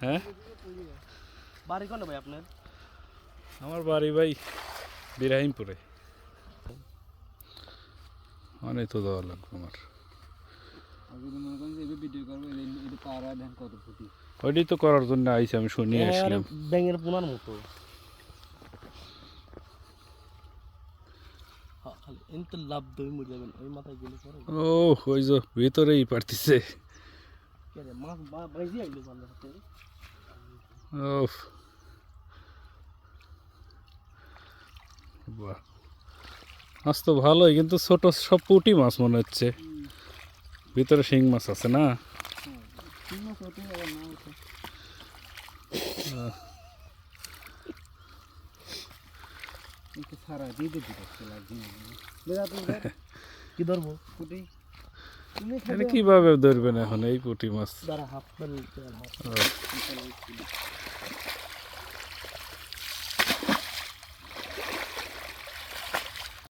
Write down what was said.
হ্যাঁ? বাড়ি কোনে ভাই আপনার? আমার বাড়ি ভাই বিরাহিমপুরে। অনেক তো দেওয়া লাগবে আমার। ওইটাই তো করার জন্য আইসি আমি শুনিয়ে আসলাম। ব্যাঙের পোনার মতো। হ্যাঁ, ও ওই যে ভিতরেই পারতিছে। মাছ আইলো হাতে। বাহ। মাছ তো ভালোই কিন্তু ছোট সব পুঁটি মাছ মনে হচ্ছে। ভিতরে শিং মাছ আছে না? কি ধরবো? এটা কীভাবে ধরবেন এখন এই পুঁটি মাছ?